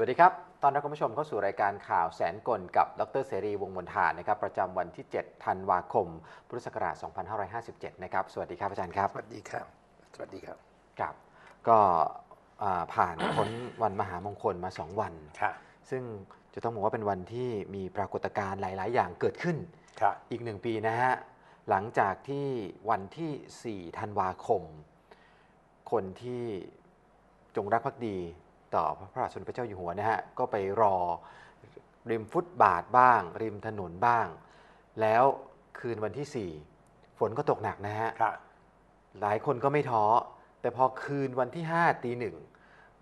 วัสดีครับ ตอนรับคุณผู้ชมเข้าสู่รายการข่าวแสนกลกับ ดรเสรีวงศ์มนทานะครับ ประจำวันที่ 7 ธันวาคม พุทธศักราช 2557 นะครับ สวัสดีครับอาจารย์ครับ สวัสดีครับ สวัสดีครับ ครับ ก็อ่าผ่านพ้นวันมหามงคลมา 2 วันค่ะซึ่งจะต้องบอกว่าเป็นวันที่มีปรากฏการณ์หลาย ๆ อย่างเกิดขึ้นค่ะอีกหนึ่งปีนะฮะ หลังจากที่วันที่ 4 ธันวาคม คนที่จงรักภักดี ต่อพระพระบาทสมเด็จพระเจ้าอยู่หัวนะฮะก็ไปรอริมฟุตบาทบ้าง ริมถนนบ้าง แล้วคืนวันที่ 4 ฝนก็ตกหนักนะฮะค่ะหลายคนก็ไม่ท้อ แต่พอคืนวันที่ 5 ตีหนึ่ง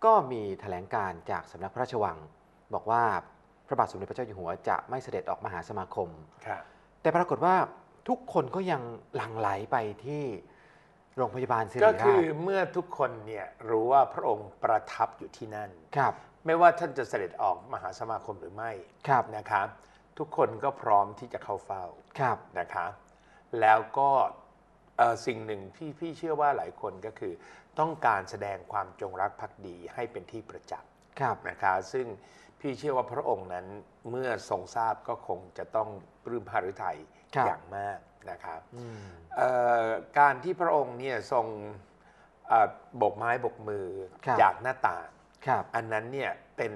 ก็มีแถลงการจากสำนักพระราชวัง บอกว่าพระบาทสมเด็จพระเจ้าอยู่หัวจะไม่เสด็จออกมหาสมาคมค่ะแต่ปรากฏว่าทุกคนก็ยังหลั่งไหลไปที่ โรงพยาบาลศิริก็ราคือชเมื่อทุกคนเนี่ยรู้ว่าพระองค์ประทับอยู่ที่นั่นครับ ไม่ว่าท่านจะเสด็จออกมหาสมาคมหรือไม่ครับนะครับ ทุกคนก็พร้อมที่จะเข้าเฝ้าครับนะคะแล้วก็เอ่อสิ่งหนึ่งที่พี่เชื่อว่าหลายคนก็คือ ต้องการแสดงความจงรักภักดีให้เป็นที่ประจักษ์ครับนะคะซึ่งพี่เชื่อว่าพระองค์นั้นเมื่อทรงทราบก็คงจะต้องปลื้มพระฤทัยครับอย่างมาก นะครับอืมเอ่อการที่พระองค์เนี่ยทรงเอ่อโบกไม้โบกมือครับจากหน้าต่างครับอันนั้นเนี่ยเป็น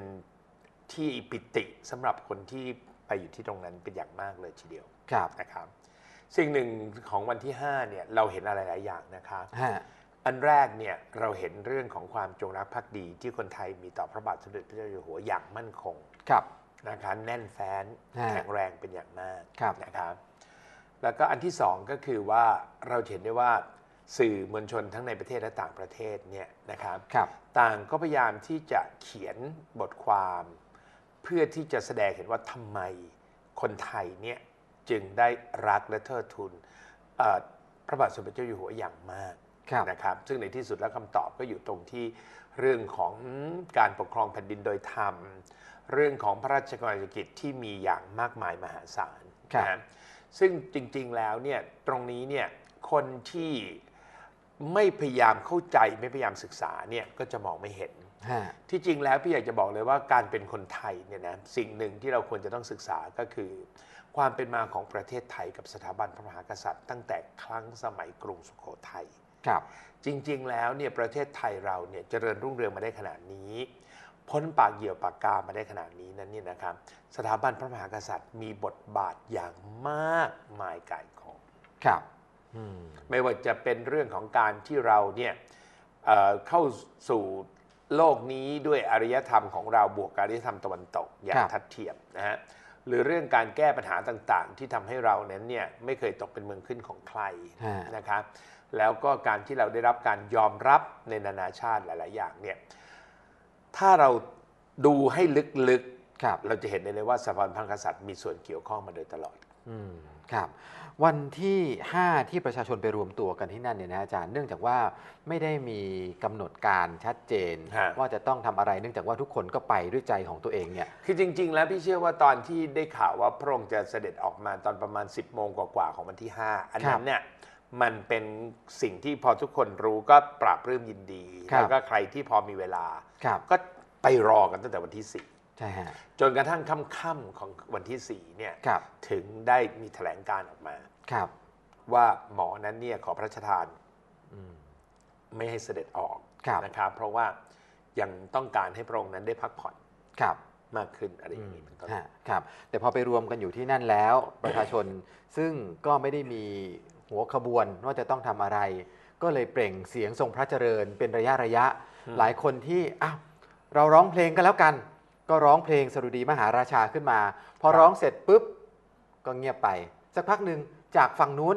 ที่ปิติสำหรับคนที่ไปอยู่ที่ตรงนั้นเป็นอย่างมากเลยทีเดียวครับนะครับ สิ่งหนึ่งของวันที่5เนี่ยเราเห็นอะไรหลายอย่างนะครับฮะอันแรกเนี่ยเราเห็นเรื่องของความจงรักภักดีที่คนไทยมีต่อพระบาทสมเด็จพระเจ้าอยู่หัวอย่างมั่นคงครับนะคะแน่นแฟ้นฮะแข็งแรงเป็นอย่างมากครับนะครับ แล้วก็อันที่สองก็คือว่าเราเห็นได้ว่าสื่อมวลชนทั้งในประเทศและต่างประเทศเนี่ยนะครับครับต่างก็พยายามที่จะเขียนบทความ เพื่อที่จะแสดงเห็นว่าทำไมคนไทยเนี่ยจึงได้รักและเทิดทูนเอ่อพระบาทสมเด็จเจ้าอยู่หัวอย่างมากครับนะครับ ซึ่งในที่สุดแล้วคำตอบก็อยู่ตรงที่เรื่องของการปกครองแผ่นดินโดยธรรม เรื่องของพระราชกรณียกิจที่มีอย่างมากมายมหาศาลครับนะ ซึ่งจริงๆแล้วเนี่ยตรงนี้เนี่ยคนที่ไม่พยายามเข้าใจไม่พยายามศึกษาเนี่ยก็จะมองไม่เห็น ฮะที่จริงแล้วพี่อยากจะบอกเลยว่าการเป็นคนไทยเนี่ยนะสิ่งหนึ่งที่เราควรจะต้องศึกษาก็คือ ความเป็นมาของประเทศไทยกับสถาบันพระมหากษัตริย์ ตั้งแต่ครั้งสมัยกรุงสุโขทัย ครับ จริงๆ แล้วเนี่ยประเทศไทยเราเนี่ยเจริญรุ่งเรืองมาได้ขนาดนี้ พ้นปากเหยี่ยวปากกามาได้ขนาดนี้นั้นเนี่ยนะครับ สถาบันพระมหากษัตริย์มีบทบาทอย่างมากมายกายของครับอืมไม่ว่าจะเป็นเรื่องของการที่เราเนี่ยเอ่อเข้าสู่โลกนี้ด้วยอารยธรรมของเราบวกกับอารยธรรมตะวันตกอย่างครับทัดเทียมนะฮะหรือเรื่องการแก้ปัญหาต่างๆ ที่ทำให้เรานั้นเนี่ยไม่เคยตกเป็นเมืองขึ้นของใครฮะนะครับแล้วก็การที่เราได้รับการยอมรับในนานาชาติหลาย ๆ อย่างเนี่ย ถ้าเราดูให้ลึกครับๆ เราจะเห็นได้เลยว่าสถาบันพระมหากษัตริย์มีส่วนเกี่ยวข้องมาโดยตลอด อืมครับ วันที่ 5 ที่ประชาชนไปรวมตัวกันที่นั่นเนี่ยนะอาจารย์เนื่องจากว่าไม่ได้มีกำหนดการชัดเจน ฮะ ว่าจะต้องทำอะไรเนื่องจากว่าทุกคนก็ไปด้วยใจของตัวเองเนี่ย คือจริง ๆ แล้วพี่เชื่อว่าตอนที่ได้ข่าวว่าพระองค์จะเสด็จออกมาตอนประมาณ 10โมงกว่าๆของวันที่ 5 อันนั้นเนี่ย มันเป็นสิ่งที่พอทุกคนรู้ก็ปราบรื่มยินดี ครับ แล้วก็ใครที่พอมีเวลา ครับก็ไปรอกันตั้งแต่วันที่ ใช่ฮะ4 จนกระทั่งค่ำๆของวันที่ 4 เนี่ย ครับถึงได้มีแถลงการออกมา ครับว่าหมอนั้นเนี่ยขอพระราชทานอืมไม่ให้เสด็จออกครับนะครับ เพราะว่ายังต้องการให้พระองค์นั้นได้พักผ่อนครับมากขึ้นอะไรอย่างนี้เป็นต้น ฮะครับแต่พอไปรวมกันอยู่ที่นั่นแล้ว ประชาชนซึ่งก็ไม่ได้มี หัวขบวนว่าจะต้องทำอะไร ก็เลยเปล่งเสียงทรงพระเจริญเป็นระยะระยะอืมหลายคนที่อ้าวเราร้องเพลงกันแล้วกัน ก็ร้องเพลงสรุดีมหาราชาขึ้นมา พอร้องเสร็จปุ๊บก็เงียบไป สักพักหนึ่งจากฝั่งนู้น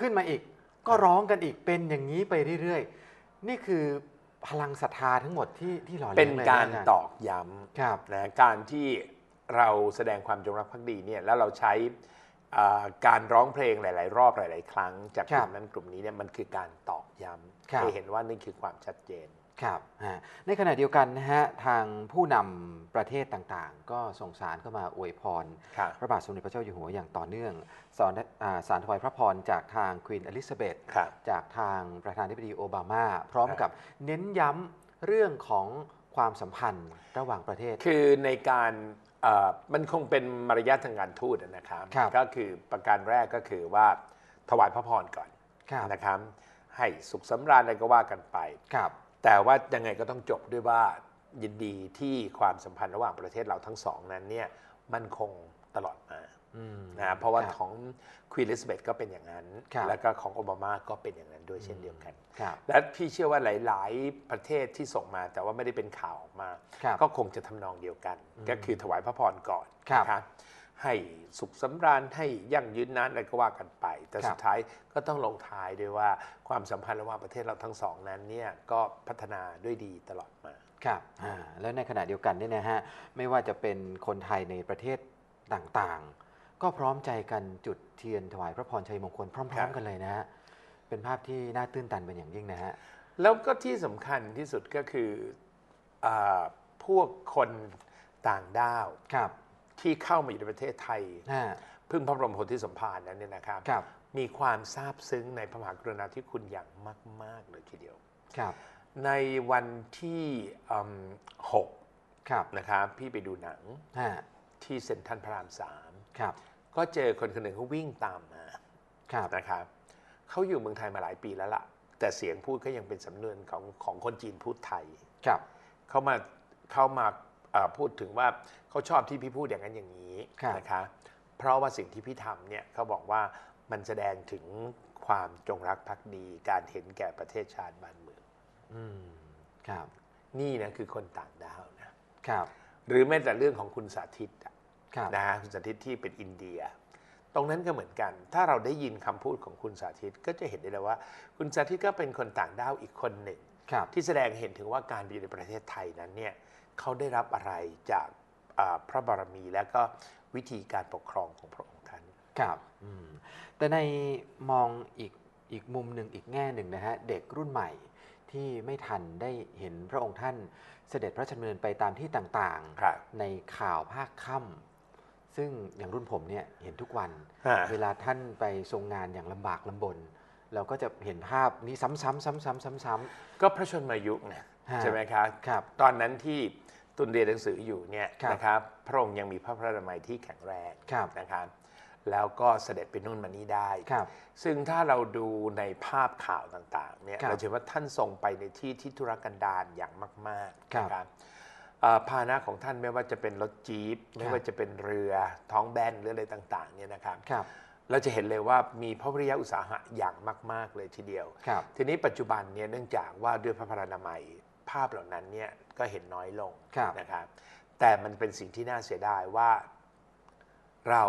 ขึ้นมาอีก ก็ร้องกันอีกเป็นอย่างนี้ไปเรื่อยๆ นี่คือพลังศรัทธาทั้งหมดที่ที่หล่อเป็เลี้ยนงเลยการนะตอกย้ำครับนะการที่เราแสดงความจงรักภักดีเนี่ยแล้วเราใช้อ่า การร้องเพลงหลาย ๆ รอบหลาย ๆ ครั้ง จากกครับลุ่มนั้นกลุ่มนี้เนี่ยมันคือการตอกย้ครับำให้เห็นว่านี่คือความชัดเจนครับฮะในขณะเดียวกันนะฮะทางผู้นำประเทศต่างๆ ก็ส่งสารเข้ามาอวยพรครับพระบาทสมเด็จพระเจ้าอยู่หัวอย่างต่อเนื่องสอนอ่าสารถวายพระพรจากทางควีนอลิซาเบธครับจากทางประธานาธิบดีโอบามา พร้อมครับกับเน้นย้ำเรื่องของความสัมพันธ์ระหว่างประเทศ คือในการเอ่อ มันคงเป็นมารยาททางการทูตนะครับครับก็คือประการแรกก็คือว่าถวายพระพรก่อนครับนะครับ ให้สุขสำราญอะไรก็ว่ากันไปครับ แต่ว่ายังไงก็ต้องจบด้วยว่ายินดีที่ความสัมพันธ์ระหว่างประเทศเราทั้งสองนั้นเนี่ยมันคงตลอดมาอืม นะเพราะว่าคบของควีนลิซเบธก็เป็นอย่างนั้นครับแล้วก็ของโอบามาก็เป็นอย่างนั้นด้วยเช่นเดียวกันครับและพี่เชื่อว่าหลาย ๆ ประเทศที่ส่งมาแต่ว่าไม่ได้เป็นข่าวออกมาครับก็คงจะทำนองเดียวกัน ก็คือถวายพระพรก่อนครับนะครับให้สุขสำราญให้ยั่งยืนนานอะไรก็ว่ากันไป แต่ครับสุดท้ายก็ต้องลงท้ายด้วยว่าความสัมพันธ์ระหว่างประเทศเราทั้งสองนั้นเนี่ยก็พัฒนาด้วยดีตลอดมาครับอ่าแล้วในขณะเดียวกันเนี่ยนะฮะไม่ว่าจะเป็นคนไทยในประเทศต่างๆ ก็พร้อมใจกันจุดเทียนถวายพระพรชัยมงคลพครัร้อมบๆกันเลยนะฮะเป็นภาพที่น่าตื้นตันเป็นอย่างยิ่งนะฮะแล้วก็ที่สำคัญที่สุดก็คืออาพวกคนต่างด้าวครับที่เข้ามาอยู่ในประเทศไทยฮะพึ่งพระบรมโพธิสมภารนั้นเนี่ยนะครับครับมีความซาบซึ้งในพระมหากรุณาธิคุณอย่างมาก ๆ เลยทีเดียวครับในวันที่อืมหกครับนะครับ พี่ไปดูหนังฮะที่เซ็นทรัลพระรามสามครับ ก็เจอคนคนหนึ่งเขาวิ่งตามมาครับนะครับเขาอยู่เมืองไทยมาหลายปีแล้วล่ะ แต่เสียงพูดก็ยังเป็นสำเนียงของของคนจีนพูดไทยครับเขามาเขามาเอ่อพูดถึงว่าเขาชอบที่พี่พูดอย่างนั้นอย่างนี้ครับนะคะเพราะว่าสิ่งที่พี่ทำเนี่ยเขาบอกว่ามันแสดงถึงความจงรักภักดี การเห็นแก่ประเทศชาติบ้านเมืองอืมครับ นี่นะคือคนต่างดาวนะครับ หรือแม้แต่เรื่องของคุณสาธิตอะครับ นะฮะคุณสาธิตที่เป็นอินเดีย ตรงนั้นก็เหมือนกัน ถ้าเราได้ยินคำพูดของคุณสาธิตก็จะเห็นได้เลยว่า คุณสาธิตก็เป็นคนต่างด้าวอีกคนหนึ่งครับที่แสดงเห็นถึงว่าการอยู่ในประเทศไทยนั้นเนี่ยเขาได้รับอะไรจากอ่าพระบารมีและก็วิธีการปกครองของพระองค์ท่านครับอืมแต่ในมองอีกอีกมุมหนึ่งอีกแง่หนึ่งนะฮะเด็กรุ่นใหม่ที่ไม่ทันได้เห็นพระองค์ท่านเสด็จพระราชดำเนินไปตามที่ต่างครับๆในข่าวภาคค่ำ ซึ่งอย่างรุ่นผมเนี่ยเห็นทุกวันฮะเวลาท่านไปทรงงานอย่างลำบากลำบน เราก็จะเห็นภาพนี้ซ้ำๆซ้ำๆซ้ำก็พระชนมายุไงฮะใช่ไหมครับครับ ตอนนั้นที่ตุนเรียนหนังสืออยู่เนี่ยครับนะครับพระองค์ยังมีพระพระนามัยที่แข็งแรงครับนะครับแล้วก็เสด็จไปนู่นมานี่ได้ๆครับซึ่งถ้าเราดูในภาพข่าวต่างๆเนี่ยครับเราจะเห็นว่าท่านทรงไปในที่ที่ธุรกันดารอย่างมากๆครับนะครับเอ่อ พาหนะของท่านไม่ว่าจะเป็นรถจี๊ปไม่ว่าจะเป็นเรือท้องแบนหรืออะไรต่างๆเนี่ยนะครับครับเราจะเห็นเลยว่ามีพระวิริยะอุตสาหะอย่างมาก ๆ เลยทีเดียวครับทีนี้ปัจจุบันเนี่ยเนื่องจากว่าด้วยพระพรานามัยภาพเหล่านั้นเนี่ยก็เห็นน้อยลงครับนะครับ แต่มันเป็นสิ่งที่น่าเสียดายว่าเรา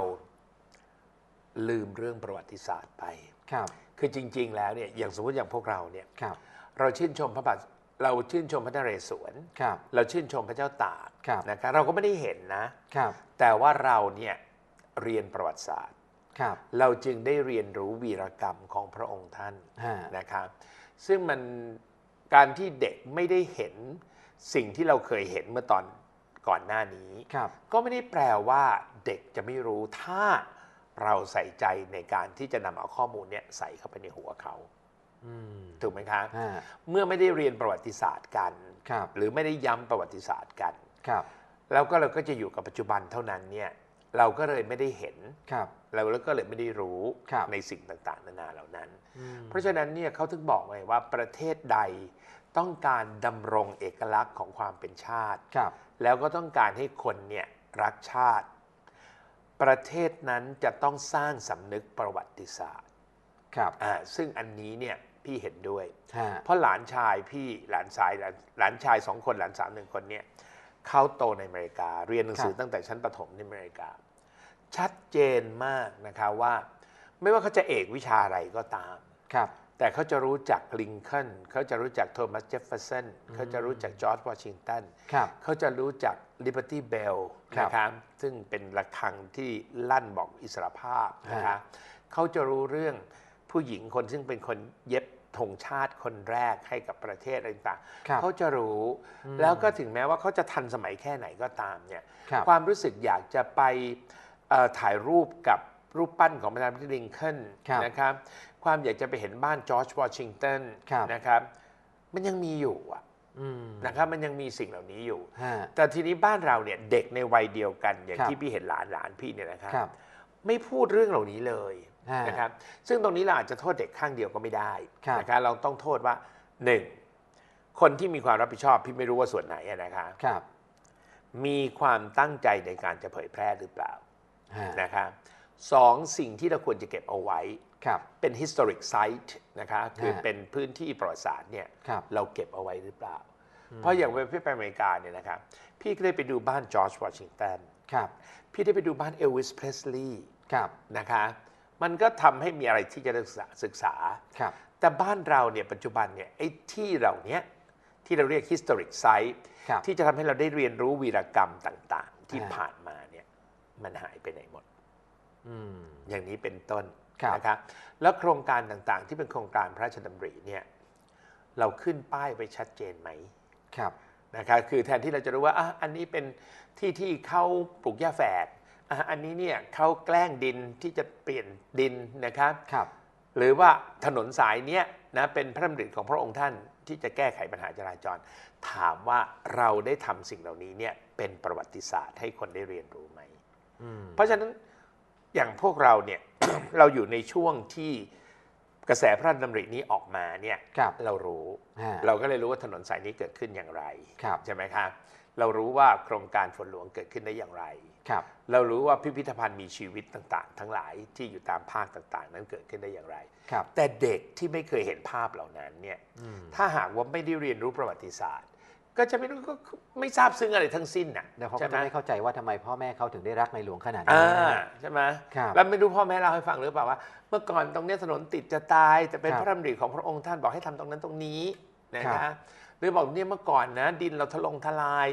ลืมเรื่องประวัติศาสตร์ไป ครับ คือจริง ๆ แล้วเนี่ยอย่างสมมติอย่างพวกเราเนี่ยครับเราชื่นชมพระบาท เราชื่นชมพระนเรศวรครับ เราชื่นชมพระเจ้าตากครับนะครับเราก็ไม่ได้เห็นนะครับ แต่ว่าเราเนี่ยเรียนประวัติศาสตร์ครับ เราจึงได้เรียนรู้วีรกรรมของพระองค์ท่านฮะ นะครับ ซึ่งมันการที่เด็กไม่ได้เห็นสิ่งที่เราเคยเห็นเมื่อตอนก่อนหน้านี้ ครับ ก็ไม่ได้แปลว่าเด็กจะไม่รู้ถ้าเราใส่ใจในการที่จะนำเอาข้อมูลเนี่ยใส่เข้าไปในหัวเขาอืม ถูกไหมคะฮะเมื่อไม่ได้เรียนประวัติศาสตร์กันครับหรือไม่ได้ย้ำประวัติศาสตร์กันครับแล้วก็เราก็จะอยู่กับปัจจุบันเท่านั้นเนี่ยเราก็เลยไม่ได้เห็นครับเราก็เลยไม่ได้รู้ครับในสิ่งต่างๆ นานาเหล่านั้นอืมเพราะฉะนั้นเนี่ยเขาถึงบอกไงว่าประเทศใดต้องการดำรงเอกลักษณ์ของความเป็นชาติครับแล้วก็ต้องการให้คนเนี่ยรักชาติ ประเทศนั้นจะต้องสร้างสำนึกประวัติศาสตร์ ครับอ่าซึ่งอันนี้เนี่ยพี่เห็นด้วยฮะเพราะหลานชายพี่หลานชายหลานหลานชายสองคนหลานสาวหนึ่งคนเนี่ยเขาโตในอเมริกา เรียนหนังสือตั้งแต่ชั้นประถมในอเมริกา ชัดเจนมากนะคะว่า ไม่ว่าเขาจะเอกวิชาอะไรก็ตามครับแต่เขาจะรู้จักลิงคอล์นเขาจะรู้จักโทมัสเจฟเฟอร์สันเขาจะรู้จักจอร์จวอชิงตันครับเขาจะรู้จักลิเบอร์ตี้เบลครับนะครับซึ่งเป็นระฆังที่ลั่นบอกอิสรภาพนะคะฮะเขาจะรู้เรื่อง ผู้หญิงคนซึ่งเป็นคนเย็บธงชาติคนแรกให้กับประเทศอะไรต่างครับๆเขาจะรู้อืมแล้วก็ถึงแม้ว่าเขาจะทันสมัยแค่ไหนก็ตามเนี่ยครับความรู้สึกอยากจะไปเอ่อถ่ายรูปกับรูปปั้นของประธานาธิบดีลิงคอล์นครับนะครับ ความอยากจะไปเห็นบ้านจอร์จวอชิงตันครับนะครับ มันยังมีอยู่อะอืมนะครับมันยังมีสิ่งเหล่านี้อยู่ฮะแต่ทีนี้บ้านเราเนี่ยเด็กในวัยเดียวกัน อย่างครับที่พี่เห็นหลานหลานพี่เนี่ยนะครับครับไม่พูดเรื่องเหล่านี้เลยฮะ นะครับซึ่งตรงนี้เราอาจจะโทษเด็กข้างเดียวก็ไม่ได้ครับนะครับเราต้องโทษว่าหนึ่งคนที่มีความรับผิดชอบพี่ไม่รู้ว่าส่วนไหนอะนะครับครับ มีความตั้งใจในการจะเผยแพร่หรือเปล่าฮะนะครับสองสิ่งที่เราควรจะเก็บเอาไว้ครับเป็น historic site นะคะคือฮะเป็นพื้นที่ประวัติศาสตร์เนี่ยครับเราเก็บเอาไว้หรือเปล่า เพราะอย่างเวลาพี่ไปอเมริกาเนี่ยนะครับพี่ก็ได้ไปดูบ้านจอร์จวอชิงตันครับพี่ได้ไปดูบ้านเอลวิสเพรสลีย์ครับนะคะ มันก็ทำให้มีอะไรที่จะศึกษาศึกษาครับแต่บ้านเราเนี่ยปัจจุบันเนี่ยไอ้ที่เหล่านี้ที่เราเรียก historic site ครับที่จะทำให้เราได้เรียนรู้วีรกรรมต่างๆ ที่อ่าผ่านมาเนี่ยมันหายไปไหนหมดอืมอย่างนี้เป็นต้นครับนะครับแล้วโครงการต่างๆ ที่เป็นโครงการพระราชดำริเนี่ยเราขึ้นป้ายไว้ชัดเจนไหมครับนะครับคือแทนที่เราจะรู้ว่าอะอันนี้เป็นที่ที่เขาปลูกหญ้าแฝด อะอันนี้เนี่ยเขาแกล้งดินที่จะเปลี่ยนดินนะครับครับ หรือว่าถนนสายเนี้ยนะเป็นพระดำริของพระองค์ท่านที่จะแก้ไขปัญหาจราจร ถามว่าเราได้ทำสิ่งเหล่านี้เนี่ยเป็นประวัติศาสตร์ให้คนได้เรียนรู้ไหมอืมเพราะฉะนั้นอย่างพวกเราเนี่ยเราอยู่ในช่วงที่กระแสพระราชดำรินี้ออกมาเนี่ยครับเรารู้ฮะเราก็เลยรู้ว่าถนนสายนี้เกิดขึ้นอย่างไรครับใช่ไหมครับ เรารู้ว่าโครงการฝนหลวงเกิดขึ้นได้อย่างไร ครับเรารู้ว่าพิพิธภัณฑ์มีชีวิตต่างๆ ทั้งหลายที่อยู่ตามภาคต่างๆ นั้นเกิดขึ้นได้อย่างไร ครับ แต่เด็กที่ไม่เคยเห็นภาพเหล่านั้นเนี่ยอืมถ้าหากว่าไม่ได้เรียนรู้ประวัติศาสตร์ ก็จะไม่รู้ก็ไม่ทราบซึ้งอะไรทั้งสิ้นน่ะเดี๋ยวเขาใช่ก็ไหมจะไม่เข้าใจว่าทำไมพ่อแม่เขาถึงได้รักในหลวงขนาดอ่านี้ใช่ไหมครับแล้วไม่รู้พ่อแม่เล่าให้ฟังหรือเปล่าว่า เมื่อก่อนตรงเนี้ยถนนติดจะตายแต่เป็นครับพระดำริของพระองค์ท่านบอกให้ทำตรงนั้นตรงนี้นะครัคะบ หรือบอกเนี่ยเมื่อก่อนนะดินเราทะลงทลาย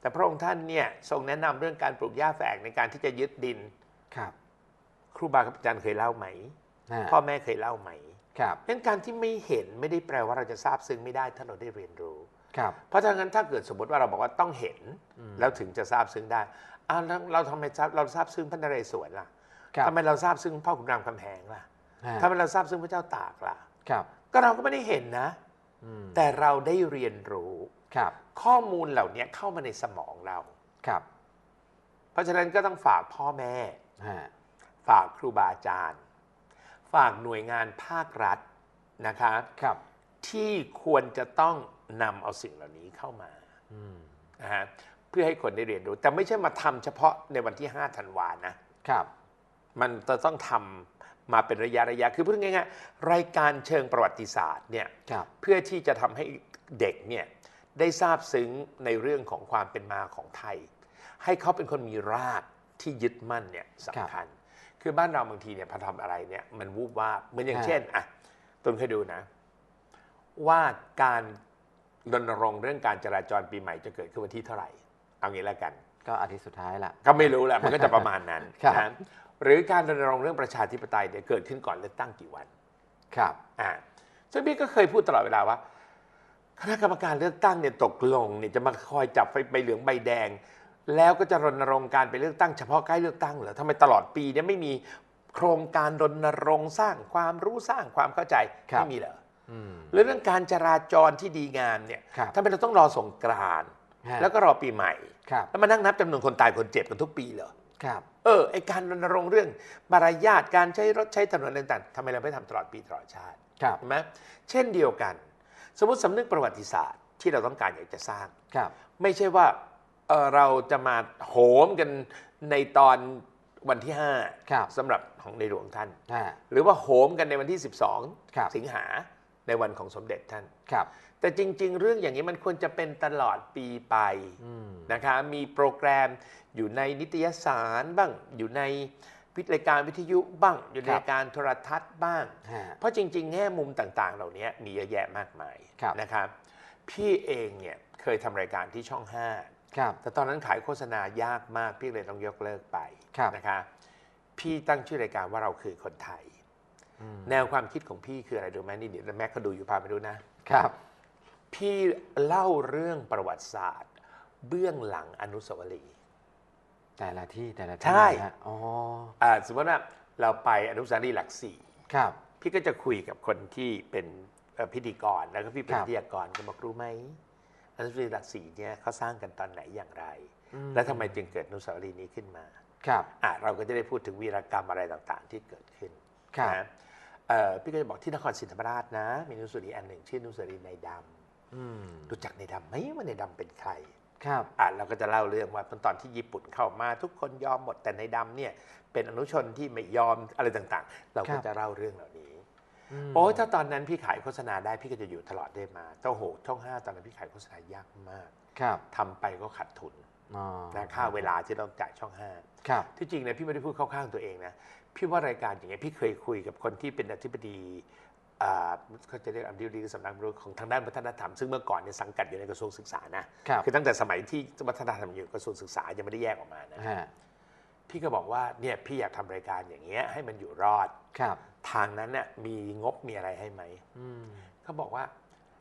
แต่พระองค์ท่านเนี่ยทรงแนะนำเรื่องการปลูกหญ้าแฝกในการที่จะยึดดินครับ ครูบาอาจารย์เคยเล่าไหมฮะพ่อแม่เคยเล่าไหมครับงั้นการที่ไม่เห็นไม่ได้แปลว่าเราจะทราบซึ้งไม่ได้ถ้าเราได้เรียนรู้ครับเพราะฉะนั้นถ้าเกิดสมมติว่าเราบอกว่าต้องเห็นอืมแล้วถึงจะทราบซึ้งได้อ้าวแล้วเราทำไมทราบเราทราบซึ้งพระนเรศวรล่ะครับทำไมเราทราบซึ้งพ่อขุนรามคำแหงล่ะฮะทำไมเราทราบซึ้งพระเจ้าตากล่ะครับก็เราก็ไม่ได้เห็นนะอืมแต่เราได้เรียนรู้ ครับ ข้อมูลเหล่านี้เข้ามาในสมองเรา ครับ เพราะฉะนั้นก็ต้องฝากพ่อแม่ ฮะ ฝากครูบาอาจารย์ ฝากหน่วยงานภาครัฐนะคะ ครับ ที่ควรจะต้องนำเอาสิ่งเหล่านี้เข้ามาอืมนะฮะเพื่อให้คนได้เรียนรู้ แต่ไม่ใช่มาทำเฉพาะในวันที่5ธันวานะ ครับ มันจะต้องทำมาเป็นระยะระยะ คือพูดง่ายๆรายการเชิงประวัติศาสตร์เนี่ย ครับ เพื่อที่จะทำให้เด็กเนี่ย ได้ทราบซึ้งในเรื่องของความเป็นมาของไทย ให้เขาเป็นคนมีรากที่ยึดมั่นเนี่ยสำคัญ คือบ้านเราบางทีเนี่ยพอทำอะไรเนี่ยมันวูบว่าบเหมือนอย่างฮะเช่นอะต้นเคยดูนะ ว่าการรณรงค์เรื่องการจราจรปีใหม่จะเกิดขึ้นวันที่เท่าไหร่ เอางี้แล้วกัน ก็อาทิตย์สุดท้ายละก็ไม่รู้แหละมันก็จะประมาณนั้นครับนะหรือการรณรงค์เรื่องประชาธิปไตยเนี่ยเกิดขึ้นก่อนเลือกตั้งกี่วัน ครับอ่าซึ่งพี่ก็เคยพูดตลอดเวลาว่า คณะกรรมการเลือกตั้งเนี่ยตกลงเนี่ยจะมาคอยจับไฟใบเหลืองใบแดง แล้วก็จะรณรงค์การไปเลือกตั้งเฉพาะใกล้เลือกตั้งเหรอทำไมตลอดปีเนี่ยไม่มีโครงการรณรงค์สร้างความรู้สร้างความเข้าใจครับ ไม่มีเหรออืมหรือเรื่องการจราจรที่ดีงามเนี่ยครับทำไมเราต้องรอสงกรานต์ฮะแล้วก็รอปีใหม่ ครับแล้วมานั่งนับจำนวนคนตายคนเจ็บกันทุกปีเหรอ ครับเออไอการรณรงค์เรื่องมารยาทการใช้รถใช้ถนนอะไรต่างๆทำไมเราไม่ทำตลอดปีตลอดชาติครับเห็นไหมเช่นเดียวกัน สมมติสำนึกประวัติศาสตร์ที่เราต้องการอยากจะสร้าง ครับ ไม่ใช่ว่าเอ่อเราจะมาโหมกันในตอนวันที่ครับ 5สำหรับของในหลวงท่านฮะหรือว่าโหมกันในวันที่ ครับ 12 สิงหาในวันของสมเด็จท่าน ครับ แต่จริง ๆ เรื่องอย่างนี้มันควรจะเป็นตลอดปีไปอืม นะคะมีโปรแกรมอยู่ในนิตยสารบ้างอยู่ใน วิทยการวิทยุบ้างอยู่ในการโทรทัศน์บ้างฮะเพราะจริง ๆ แง่มุมต่างๆ เหล่านี้มีเยอะแยะมากมายครับนะครับ พี่เองเนี่ยเคยทำรายการที่ช่องครับ5แต่ตอนนั้นขายโฆษณายากมากพี่เลยต้องยกเลิกไปครับนะคะพี่ตั้งชื่อรายการว่าเราคือคนไทยอืมแนวความคิดของพี่คืออะไรดูไหมนี่เดี๋ยวแม็กเขาดูอยู่พาไปดูนะครับ พี่เล่าเรื่องประวัติศาสตร์ เบื้องหลังอนุสาวรีย์ แต่ละที่แต่ละที่ใช่ นะฮะอ๋ออ่าสมมติว่าเราไปอนุสาวรีย์หลักสี่ครับ พี่ก็จะคุยกับคนที่เป็นเอ่อพิธีกรแล้วก็พี่เป็นครับ วิทยากรก็บอกรู้ไหมอนุสาวรีย์หลักสี่เนี่ยเขาสร้างกันตอนไหนอย่างไร อืมและทำไมจึงเกิดอนุสาวรีย์นี้ขึ้นมาครับอะเราก็จะได้พูดถึงวีรกรรมอะไรต่างๆ ที่เกิดขึ้นครับนะเอ่อพี่ก็จะบอกที่นครศรีธรรมราชนะ มีอนุสาวรีย์อันหนึ่งชื่ออนุสาวรีย์ในดอืมำรู้จักในดำไหมว่าในดำเป็นใคร ครับอะเราก็จะเล่าเรื่องว่าตอนที่ญี่ปุ่นเข้ามาทุกคนยอมหมดแต่ในดำเนี่ย เป็นอนุชนที่ไม่ยอมอะไรต่างๆ เราครัก็บจะเล่าเรื่องเหล่านี้มโอ้ยถ้าตอนนั้นพี่ขายโฆษณาได้พี่ก็จะอยู่ตลอดได้มาเจ้าโหช่องห้าตอนนั้นพี่ขายโฆษณายากมากครับทำไปก็ขาดทุนอ๋อนะค่าเวลาที่ต้องจ่ายช่องห้าครับที่จริงเนี่ยพี่ไม่ได้พูดเข้าข้างตัวเองนะพี่ว่ารายการอย่างเงี้ยพี่เคยคุยกับคนที่เป็นอธิบดีอ่า เขาจะเรียกอธิบดีสำนักรู้ของทางด้านวัฒนธรรม ซึ่งเมื่อก่อนเนี่ยสังกัดอยู่ในกระทรวงศึกษานะครับอตั้งแต่สมัยที่วัฒนธรรมอยู่กระทรวงศึกษายังไม่ได้แยกออกมานะฮะพี่ก็บอกว่าเนี่ยพี่อยากทำรายการอย่างเงี้ยให้มันอยู่รอดครับ ทางนั้นเนี่ยมีงบมีอะไรให้ไหมอืมเขาบอกว่า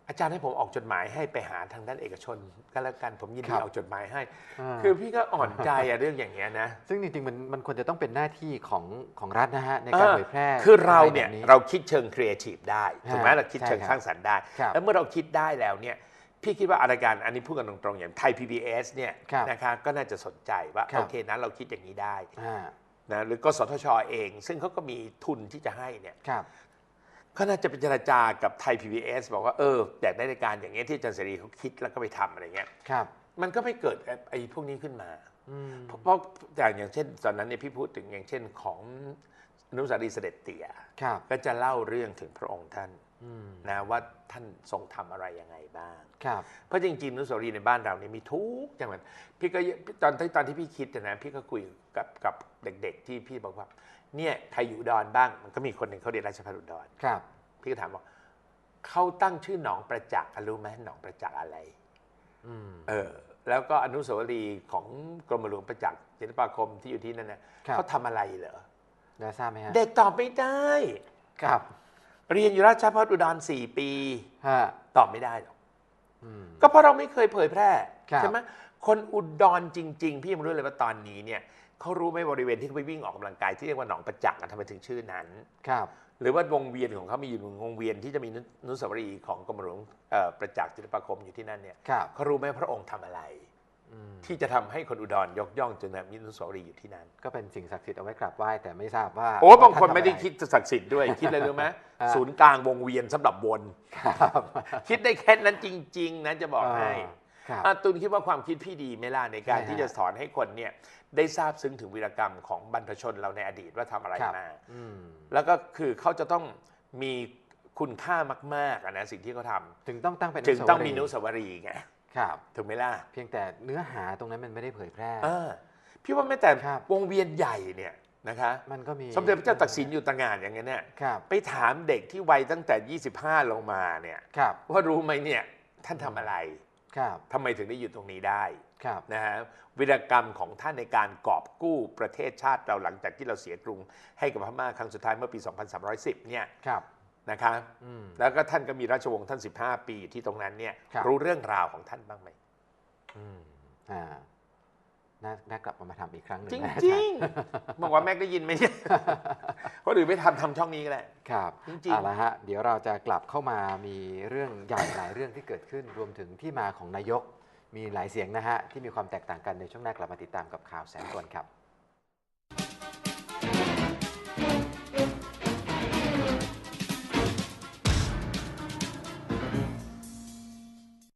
อาจารย์ให้ผมออกจดหมายให้ไปหาทางด้านเอกชนก็แล้วกันผมยินคดีรับ ออกจดหมายให้าคือพี่ก็อ่อนใจอะเรื่องอย่างเงี้ยนะ ซึ่งจริงๆมันมันควรจะต้องเป็นหน้าที่ของของรัฐนะฮะในการเออ เผยแพร่คือเราเนี่ยะไแบบ เราคิดเชิงครีเอทีฟได้ถูกไหมฮะเราคิดเชิงใช่ครับ สร้างสรรค์ได้ ครับ แล้วเมื่อเราคิดได้แล้วเนี่ยพี่คิดว่ารายการอันนี้พูดกันตรงๆอย่างไทย PBS เนี่ยครับนะคะก็น่าจะสนใจว่าครับ โอเคนั้นเราคิดอย่างนี้ได้อ่านะหรือกสทชเอง ซึ่งเขาก็มีทุนที่จะให้เนี่ยครับ ก็น่าจะเป็นเจรจากับไทย PBS บอกว่าเอออยากได้รายการอย่างเงี้ยที่อาจารย์เสรีเขาคิดแล้วก็ไปทำอะไรเงี้ยครับ มันก็ไม่เกิดไอ้พวกนี้ขึ้นมา อืม เพราะเพราะอย่างอย่างเช่น ตอนนั้นเนี่ยพี่พูดถึงอย่างเช่นของอนุสาวรีย์เสด็จเตี่ยครับ ก็จะเล่าเรื่องถึงพระองค์ท่านอืม นะว่าท่านทรงทำอะไรยังไงบ้าง ครับ เพราะจริงๆอนุสาวรีย์ในบ้านเราเนี่ยมีทุกจังหวัดพี่ก็ตอนที่ตอนที่พี่คิดนะพี่ก็คุยกับกับเด็กๆที่พี่บอกว่าเนี่ยใครอยู่อุดอนบ้างมันก็มีคนหนึ่งเขาเรียนราชภัฏอุดร ครับ พี่ก็ถามว่าเขาตั้งชื่อหนองประจักษ์อะรู้ไหมหนองประจักษ์อะไรอืมเออ แล้วก็อนุสาวรีย์ของกรมหลวงประจักษ์ศิลปาคมที่อยู่ที่นั่นเนี่ยครับเขาทำอะไรเหรอได้ทราบไหมฮะเด็กตอบไม่ได้ครับเรียนอยู่ราชภัฏอุดรสี่ปีฮะตอบไม่ได้หรอกอืมก็เพราะเราไม่เคยเผยแพร่ครับใช่ไหมคนอุดรจริง ๆ พี่ยังไม่รู้เลยว่าตอนนี้เนี่ยเขารู้ไหมบริเวณที่เขาไปวิ่งออกกำลังกายที่เรียกว่าหนองประจักษ์อะทำไมถึงชื่อนั้น ครับ หรือว่าวงเวียนของเขามีอยู่วงเวียนที่จะมีอนุสาวรีย์ของกรมหลวงเอ่อประจักษ์ศิลปาคมอยู่ที่นั่นเนี่ยครับเขารู้ไหมพระองค์ทำอะไรอืมที่จะทำให้คนอุดรยกย่องจนมีอนุสาวรีย์อยู่ที่นั่นก็เป็นสิ่งศักดิ์สิทธิ์เอาไว้กราบไหว้แต่ไม่ทราบว่าโอ้ยบางคนว่ท่ไม่ได้ทำอะรคิดจะศักดิ์สิทธิ์ด้วย คิดอะไรรู้ไหมอ่าศูนย์กลางวงเวียนสำหรับวนครับคิดได้แค่นั้นจริง ๆ นะจะบอกให้ ครับอาตุลคิดว่าความคิดพี่ดีไหมล่ะในการใช่ฮะที่จะสอนให้คนเนี่ยได้ทราบซึ้งถึงวีรกรรมของบรรพชนเราในอดีตว่าทำอะไรครับ มา อืมแล้วก็คือเขาจะต้องมีคุณค่ามากๆอะนะสิ่งที่เขาทำถึงต้องตั้งเป็นจึงต้องมีนุนุสาวรีย์สาวรีย์ไงครับ ถูกไหมล่ะเพียงแต่เนื้อหาตรงนั้นมันไม่ได้เผยแพร่เออพี่ว่าแม้แต่ครับ วงเวียนใหญ่เนี่ยนะคะมันก็มีสมเด็จพระเจ้าตากสินอยู่ต่างงานอย่างเงี้ยเนี่ยครับไปถามเด็กที่วัยตั้งแต่ 25 ลงมาเนี่ยครับ ว่ารู้ไหมเนี่ยท่านทำอะไร ครับทำไมถึงได้อยู่ตรงนี้ได้ครับนะฮะวิรกรรมของท่านในการกอบกู้ประเทศชาติเราหลังจากที่เราเสียกรุงให้กับพม่าครั้งสุดท้ายเมื่อปี 2310 เนี่ยครับนะคะอืมแล้วก็ท่านก็มีราชวงศ์ท่าน 15 ปีอยู่ที่ตรงนั้นเนี่ยครับ รู้เรื่องราวของท่านบ้างไหม อืมอ่า น่าน่ากลับมามาทำอีกครั้งหนึ่งจริงนะจริงๆบอกว่าแม็กได้ยินไหมเนี่ยคนอื่นไม่ทำทำช่องนี้ก็ได้ครับจริงๆเอาละฮะเดี๋ยวเราจะกลับเข้ามามีเรื่องใหญ่หลายเรื่องที่เกิดขึ้นรวมถึงที่มาของนายก มีหลายเสียงนะฮะที่มีความแตกต่างกันในช่วงหน้ากลับมาติดตามกับข่าวแสนกลครับ